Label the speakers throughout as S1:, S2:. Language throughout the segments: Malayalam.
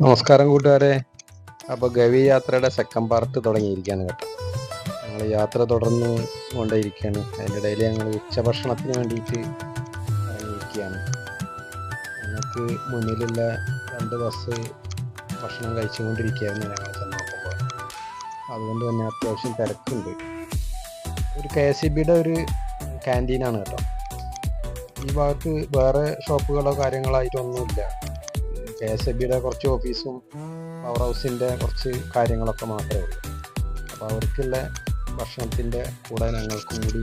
S1: നമസ്കാരം കൂട്ടുകാരെ. അപ്പോൾ ഗവി യാത്രയുടെ സെക്കൻഡ് പാർട്ട് തുടങ്ങിയിരിക്കുകയാണ് കേട്ടോ. ഞങ്ങൾ യാത്ര തുടർന്ന് കൊണ്ടേയിരിക്കുകയാണ്. അതിന്റെ ഇടയിൽ ഞങ്ങൾ ഉച്ചഭക്ഷണത്തിന് വേണ്ടിയിട്ട് ഇറങ്ങിയിരിക്കുകയാണ്. ഞങ്ങൾക്ക് മുന്നിലുള്ള രണ്ട് ബസ് ഭക്ഷണം കഴിച്ചുകൊണ്ടിരിക്കുകയായിരുന്നു ഞങ്ങൾ നോക്കുമ്പോൾ അതുകൊണ്ട് തന്നെ അത്യാവശ്യം തിരക്കുണ്ട്. ഒരു കെ എസ് ഇ ബിയുടെ ഒരു ക്യാന്റീനാണ് കേട്ടോ. ഈ ഭാഗത്ത് വേറെ ഷോപ്പുകളോ കാര്യങ്ങളോ കാര്യങ്ങളായിട്ടൊന്നുമില്ല കെ എസ് എ ബിയുടെ കുറച്ച് ഓഫീസും പവർ ഹൗസിന്റെ കുറച്ച് കാര്യങ്ങളൊക്കെ മാത്രമേ ഉള്ളൂ. അപ്പോൾ അവർക്കുള്ള ഭക്ഷണത്തിന്റെ കൂടെ ഞങ്ങൾക്കും കൂടി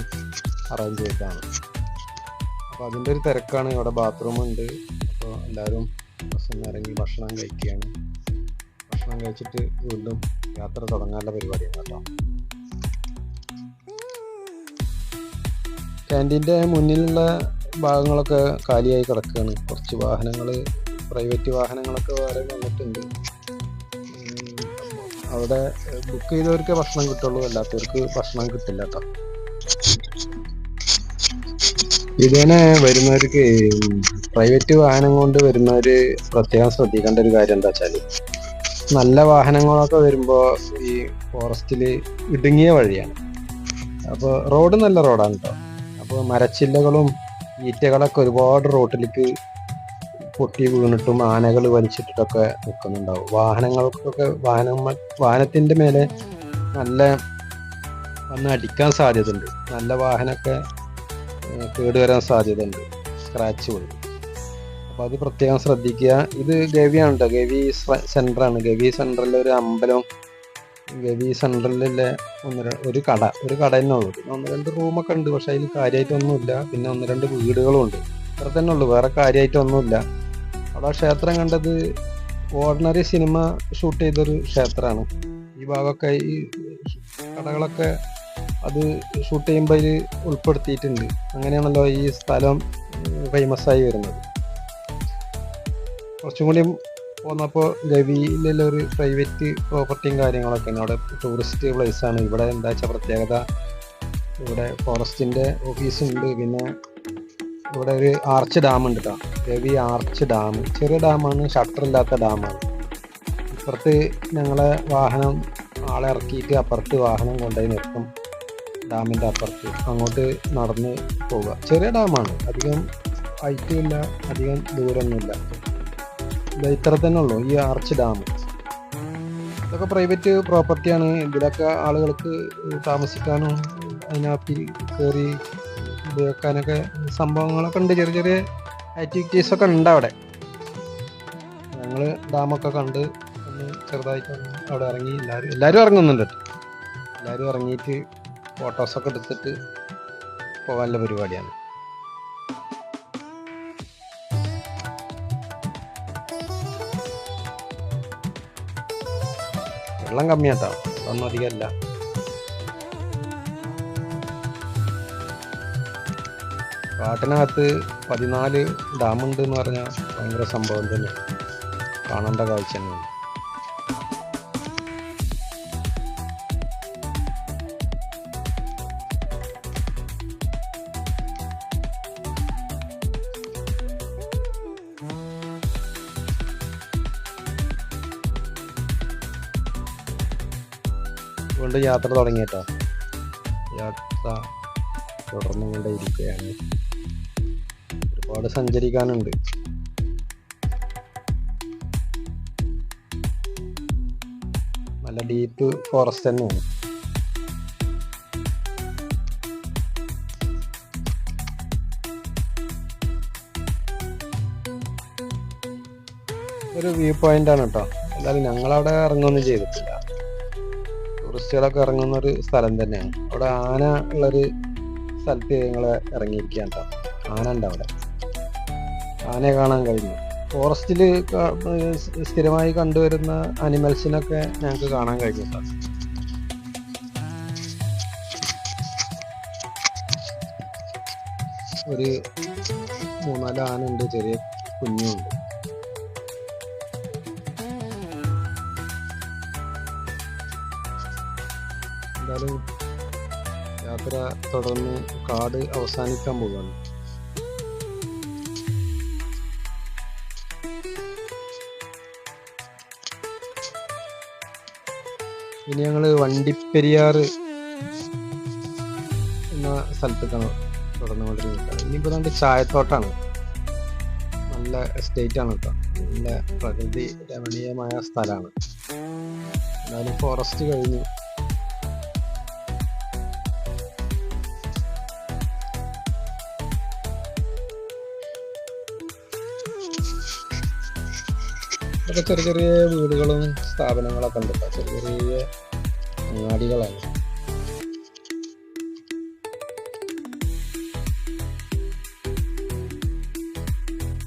S1: അറേഞ്ച് ചെയ്തതാണ് അപ്പോൾ അതിന്റെ ഒരു തിരക്കാണ്. ഇവിടെ ബാത്റൂം ഉണ്ട്. അപ്പോൾ എല്ലാവരും ബസ്സിൽ ഇറങ്ങി ഭക്ഷണം കഴിക്കുകയാണ്. ഭക്ഷണം കഴിച്ചിട്ട് വീണ്ടും യാത്ര തുടങ്ങാനുള്ള പരിപാടിയാണ് കേട്ടോ. ക്യാന്റീന്റെ മുന്നിലുള്ള ഭാഗങ്ങളൊക്കെ കാലിയായി കിടക്കുകയാണ്. കുറച്ച് വാഹനങ്ങൾ പ്രൈവറ്റ് വാഹനങ്ങളൊക്കെ വേറെ വന്നിട്ടുണ്ട്. അവിടെ ബുക്ക് ചെയ്തവർക്ക് ഭക്ഷണം കിട്ടുള്ളൂ അല്ലാത്തവർക്ക് ഭക്ഷണം കിട്ടില്ല കേട്ടോ ഇതിനെ വരുന്നവർക്ക് പ്രൈവറ്റ് വാഹനം കൊണ്ട് വരുന്നവര് പ്രത്യേകം ശ്രദ്ധിക്കേണ്ട ഒരു കാര്യം എന്താ വെച്ചാൽ നല്ല വാഹനങ്ങളൊക്കെ വരുമ്പോ ഈ ഫോറസ്റ്റിൽ ഇടുങ്ങിയ വഴിയാണ്. അപ്പോൾ റോഡ് നല്ല റോഡാണ് കേട്ടോ അപ്പോൾ മരച്ചില്ലകളും ഈറ്റകളൊക്കെ ഒരുപാട് റോട്ടിലേക്ക് പൊട്ടി വീണിട്ടും ആനകൾ വലിച്ചിട്ടിട്ടൊക്കെ നിൽക്കുന്നുണ്ടാവും. വാഹനങ്ങൾക്കൊക്കെ വാഹനം വാഹനത്തിന്റെ മേലെ നല്ല വന്ന് അടിക്കാൻ സാധ്യതയുണ്ട്. നല്ല വാഹനമൊക്കെ കേടുവരാൻ സാധ്യതയുണ്ട്. സ്ക്രാച്ച് പോയി അപ്പോൾ അത് പ്രത്യേകം ശ്രദ്ധിക്കുക. ഇത് ഗവിയാണ് കേട്ടോ ഗവി സെന്ററാണ്. ഗവി സെന്ററിലെ ഒരു അമ്പലം ഗവി സെൻട്രലിലെ ഒന്ന് ഒരു കട ഒരു കട തന്നെ ഉള്ളൂ. പിന്നെ ഒന്ന് രണ്ട് റൂമൊക്കെ ഉണ്ട്. പക്ഷെ അതിൽ കാര്യമായിട്ടൊന്നുമില്ല. പിന്നെ ഒന്ന് രണ്ട് വീടുകളും ഉണ്ട് അത്ര തന്നെ ഉള്ളൂ. വേറെ കാര്യമായിട്ടൊന്നുമില്ല. അവിടെ ക്ഷേത്രം കണ്ടത്. ഓർഡിനറി സിനിമ ഷൂട്ട് ചെയ്തൊരു ക്ഷേത്രമാണ്. ഈ ഭാഗമൊക്കെ ഈ കടകളൊക്കെ അത് ഷൂട്ട് ചെയ്യുമ്പോൾ അതിൽ ഉൾപ്പെടുത്തിയിട്ടുണ്ട്. അങ്ങനെയാണല്ലോ ഈ സ്ഥലം ഫേമസ് ആയി വരുന്നത്. കുറച്ചും കൂടി പോന്നപ്പോൾ ഗവിയിലുള്ള ഒരു പ്രൈവറ്റ് പ്രോപ്പർട്ടിയും കാര്യങ്ങളൊക്കെ ഉണ്ട് അവിടെ ടൂറിസ്റ്റ് പ്ലേസ് ആണ്. ഇവിടെ എന്താ വെച്ചാൽ പ്രത്യേകത? ഇവിടെ ഫോറസ്റ്റിന്റെ ഓഫീസുണ്ട് പിന്നെ ഇവിടെ ഒരു ആർച്ച് ഡാം ഉണ്ട് കേട്ടോ ഗവി ആർച്ച് ഡാം ചെറിയ ഡാമാണ് ഷട്ടർ ഇല്ലാത്ത ഡാമാണ് ഇപ്പുറത്ത് ഞങ്ങളെ വാഹനം ആളെ ഇറക്കിയിട്ട് അപ്പുറത്ത് വാഹനം കൊണ്ടുപോയി നിർത്തും. ഡാമിന്റെ അപ്പുറത്ത്. അങ്ങോട്ട് നടന്ന് പോവുക. ചെറിയ ഡാമാണ് അധികം ഹൈറ്റും ഇല്ല അധികം ദൂരമൊന്നുമില്ല ഇത് ഇത്ര തന്നെ ഉള്ളൂ ഈ ആർച്ച് ഡാം ഇതൊക്കെ പ്രൈവറ്റ് പ്രോപ്പർട്ടിയാണ് ഇതിലൊക്കെ ആളുകൾക്ക് താമസിക്കാനും അതിനകത്ത് കയറി ഉപയോഗിക്കാനൊക്കെ സംഭവങ്ങളൊക്കെ ഉണ്ട്. ചെറിയ ചെറിയ ആക്ടിവിറ്റീസ് ഒക്കെ ഉണ്ട് അവിടെ. ഞങ്ങൾ ഡാമൊക്കെ കണ്ട് ഒന്ന് ചെറുതായിട്ട് അവിടെ ഇറങ്ങി. എല്ലാവരും എല്ലാവരും ഇറങ്ങുന്നുണ്ട്. എല്ലാവരും ഇറങ്ങിയിട്ട് ഫോട്ടോസൊക്കെ എടുത്തിട്ട് പോകാനുള്ള പരിപാടിയാണ്. വെള്ളം കമ്മിയാട്ടോ. ഒന്നും അധികമല്ല കാട്ടിനകത്ത് പതിനാല് ഡാമുണ്ട് എന്ന് പറഞ്ഞാൽ ഭയങ്കര സംഭവം തന്നെ. കാണേണ്ട കാഴ്ച തന്നെയാണ്. വീണ്ടും യാത്ര തുടങ്ങിയിട്ടോ. യാത്ര തുടർന്നുകൊണ്ടേ ഇരിക്കുകയാണ്. ഒരുപാട് സഞ്ചരിക്കാനുണ്ട്. നല്ല ഡീപ്പ് ഫോറസ്റ്റ് തന്നെയാണ്. ഒരു വ്യൂ പോയിന്റ് ആണ് കേട്ടോ എന്തായാലും ഞങ്ങളവിടെ ഇറങ്ങുകയൊന്നും ചെയ്തിട്ടില്ല. ടൂറിസ്റ്റുകളൊക്കെ ഇറങ്ങുന്ന ഒരു സ്ഥലം തന്നെയാണ്. അവിടെ ആന ഉള്ളൊരു സ്ഥലത്ത് ഞങ്ങൾ ഇറങ്ങിയിരിക്കുകയാണ് കേട്ടോ ആന ഉണ്ട് അവിടെ. ആനയെ കാണാൻ കഴിഞ്ഞു. ഫോറസ്റ്റിൽ സ്ഥിരമായി കണ്ടുവരുന്ന അനിമൽസിനൊക്കെ ഞങ്ങൾക്ക് കാണാൻ കഴിഞ്ഞു കേട്ടോ ഒരു മൂന്നാൽ ആന ഉണ്ട് ചെറിയ കുഞ്ഞുണ്ട് എന്തായാലും യാത്ര തുടർന്ന് കാട് അവസാനിക്കാൻ പോവുകയാണ്. ഇനി ഞങ്ങൾ വണ്ടിപ്പെരിയാർ എന്ന സ്ഥലത്തേക്കാണ് തുടർന്നുകൊണ്ടിരിക്കുന്നത് ഇനിയിപ്പോൾ നമ്മുടെ ചായത്തോട്ടാണ്. നല്ല എസ്റ്റേറ്റ് ആണ് കേട്ടോ. നല്ല പ്രകൃതി രമണീയമായ സ്ഥലമാണ്. എന്നാലും ഫോറസ്റ്റ് കഴിഞ്ഞു. ഇതൊക്കെ ചെറിയ ചെറിയ വീടുകളും സ്ഥാപനങ്ങളൊക്കെ ഉണ്ട് ചെറിയ ചെറിയ അങ്ങാടികളാണ്.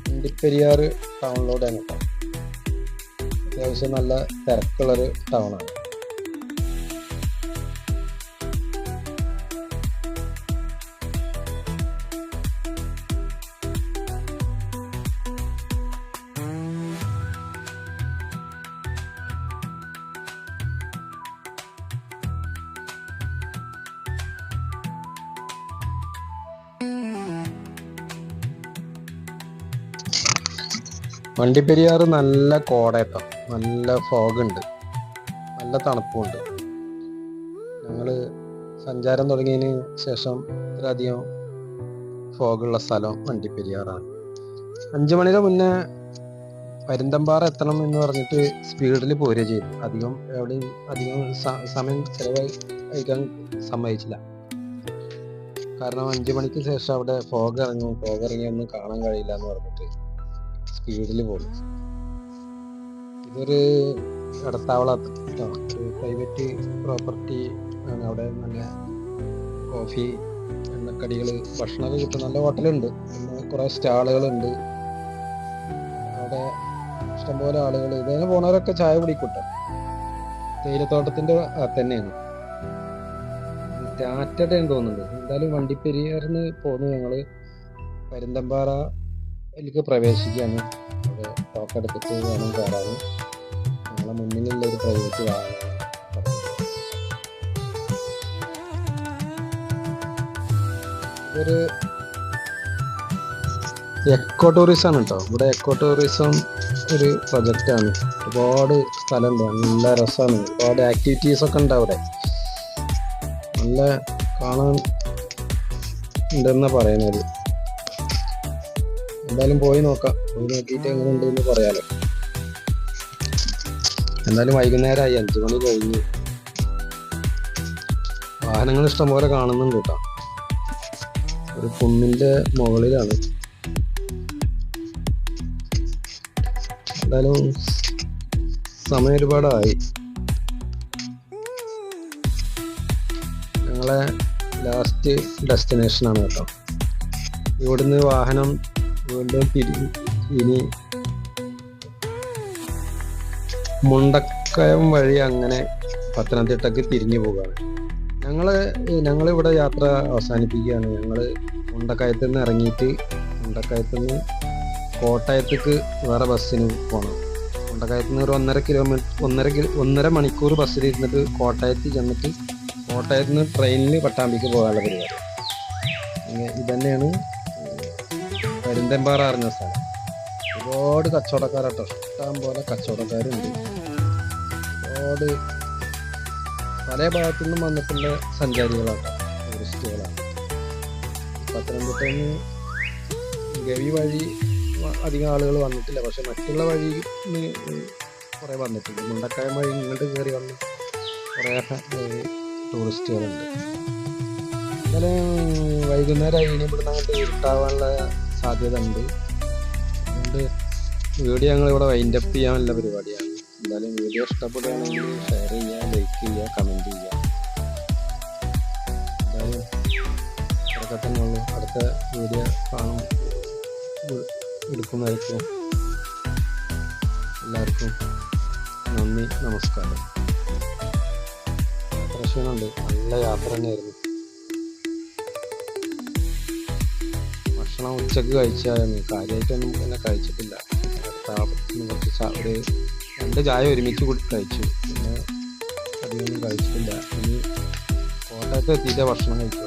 S1: വണ്ടിപ്പെരിയാർ ടൗണിലൂടെയാണ് കേട്ടോ അത്യാവശ്യം നല്ല തിരക്കുള്ളൊരു ടൗണാണ് വണ്ടിപ്പെരിയാർ നല്ല കോടയട്ടോ നല്ല ഫോഗ് ഉണ്ട് നല്ല തണുപ്പുണ്ട് ഞങ്ങൾ സഞ്ചാരം തുടങ്ങിയതിന് ശേഷം ഇത്രയധികം ഫോഗുള്ള സ്ഥലം വണ്ടിപ്പെരിയാറാണ്. അഞ്ചു മണിയുടെ മുന്നേ പരുന്തമ്പാറ എത്തണം എന്ന് പറഞ്ഞിട്ട് സ്പീഡിൽ പോരുക ചെയ്തു. അധികം എവിടെയും അധികം സമയം ചെലവഴിക്കാൻ സമ്മതിച്ചില്ല. കാരണം അഞ്ചു മണിക്ക് ശേഷം അവിടെ ഫോഗ് ഇറങ്ങും. ഫോഗ് ഇറങ്ങി ഒന്നും കാണാൻ കഴിയില്ല എന്ന് പറഞ്ഞിട്ട് സ്പീഡിൽ പോകും ഇതൊരു ഇടത്താവളം പ്രൈവറ്റ് പ്രോപ്പർട്ടി ആണ്. അവിടെ നല്ല കോഫി എണ്ണക്കടികൾ ഭക്ഷണമൊക്കെ കിട്ടും. നല്ല ഹോട്ടലുണ്ട്. പിന്നെ കുറേ സ്റ്റാളുകളുണ്ട്. അവിടെ ഇഷ്ടംപോലെ ആളുകൾ ഇതിന് പോണവരൊക്കെ ചായ കുടിക്കൂട്ടോ. തേയിലത്തോട്ടത്തിന്റെ തന്നെയാണ്. തന്നെയാണ് ടാറ്റയുടെയാണ് തോന്നുന്നുണ്ട്. എന്തായാലും വണ്ടിപ്പെരിയാറിന് പോന്നു ഞങ്ങൾ. പരുന്തമ്പാറ ഇതിലേക്ക് പ്രവേശിക്കുകയാണ്. അവിടെ ടോക്ക് എടുത്തിട്ട് വേണം കയറാൻ. ഞങ്ങളെ മുന്നിലുള്ള ഒരു പ്രൈവറ്റ് വാഹനം ഒരു എക്കോ ടൂറിസം ആണ് കേട്ടോ ഇവിടെ എക്കോ ടൂറിസം ഒരു പ്രൊജക്റ്റാണ് ഒരുപാട് സ്ഥലമുണ്ട് നല്ല രസമാണ് ഒരുപാട് ആക്ടിവിറ്റീസ് ഒക്കെ ഉണ്ട് അവിടെ. നല്ല കാണാൻ ഉണ്ടെന്നാണ് പറയുന്നത് എന്തായാലും പോയി നോക്കാം. പോയി നോക്കിയിട്ട് എങ്ങനെ ഉണ്ടെന്ന് പറയാലോ. എന്തായാലും വൈകുന്നേരമായി അഞ്ചു മണി കഴിഞ്ഞു. വാഹനങ്ങൾ ഇഷ്ടംപോലെ കാണുന്നുണ്ട് കേട്ടോ. ഒരു കുന്നിന്റെ മുകളിലാണ്. എന്തായാലും സമയം ഒരുപാടായി. ഞങ്ങളെ ലാസ്റ്റ് ഡെസ്റ്റിനേഷൻ ആണ് കേട്ടോ. ഇവിടുന്ന് വാഹനം വീണ്ടും കപ്പ് ഇനി മുണ്ടക്കയം വഴി അങ്ങനെ പത്തനംതിട്ടക്ക് തിരിഞ്ഞു പോകാണ്. ഞങ്ങൾ ഞങ്ങളിവിടെ യാത്ര അവസാനിപ്പിക്കുകയാണ്. ഞങ്ങൾ മുണ്ടക്കയത്ത് നിന്ന് ഇറങ്ങിയിട്ട് മുണ്ടക്കയത്ത് നിന്ന് കോട്ടയത്തേക്ക് വേറെ ബസ്സിന് പോകണം മുണ്ടക്കയത്ത് നിന്ന് ഒരു ഒന്നര കിലോമീറ്റർ ഒന്നര കിലോ ഒന്നര മണിക്കൂർ ബസ്സിൽ ഇരുന്നിട്ട് കോട്ടയത്ത് ചെന്നിട്ട് കോട്ടയത്ത് നിന്ന് ട്രെയിനിൽ പട്ടാമ്പിക്ക് പോകാനുള്ള പരിപാടി. ഇതന്നെയാണ് പെരുന്തമ്പാറ അറിഞ്ഞ സ്ഥലം. ഒരുപാട് കച്ചവടക്കാരട്ടോ. ഇഷ്ടം പോലെ കച്ചവടക്കാരുണ്ട്. ഒരുപാട് പല ഭാഗത്തു നിന്നും വന്നിട്ടുള്ള സഞ്ചാരികളാട്ടോ ടൂറിസ്റ്റുകളാണ്. പത്തനംതിട്ടയിൽ നിന്ന് ഗവി വഴി അധികം ആളുകൾ വന്നിട്ടില്ല. പക്ഷെ മറ്റുള്ള വഴി കുറേ വന്നിട്ടുണ്ട്. മുണ്ടക്കായം വഴി ഇങ്ങോട്ട് കയറി വന്ന് കുറേ ടൂറിസ്റ്റുകളുണ്ട്. എന്തായാലും വൈകുന്നേരം ഇനി ഇവിടുന്ന് അങ്ങോട്ട് സാധ്യത ഉണ്ട് അതുകൊണ്ട് വീഡിയോ ഞങ്ങൾ ഇവിടെ വൈൻഡ് അപ്പ് ചെയ്യാനുള്ള പരിപാടിയാണ്. എന്തായാലും വീഡിയോ ഇഷ്ടപ്പെടുകയാണെങ്കിൽ ഷെയർ ചെയ്യുക ലൈക്ക് ചെയ്യുക കമന്റ് ചെയ്യുക. എന്തായാലും ഇതൊക്കെ അടുത്ത വീഡിയോ കാണും. എടുക്കുന്നതായിരിക്കും. എല്ലാവർക്കും നന്ദി നമസ്കാരം. പ്രശ്നമുണ്ട് നല്ല യാത്ര തന്നെയായിരുന്നു. ഭക്ഷണം ഉച്ചയ്ക്ക് കഴിച്ചായിരുന്നു. കാര്യമായിട്ടൊന്നും പിന്നെ കഴിച്ചിട്ടില്ല. കുറച്ച് ഒരു രണ്ട് ചായ ഒരുമിച്ച് കൂടി കഴിച്ചു. പിന്നെ അധികമൊന്നും കഴിച്ചിട്ടില്ല. ഇനി കോട്ടയത്ത് എത്തിയിട്ടേ ഭക്ഷണം കഴിക്കുള്ളൂ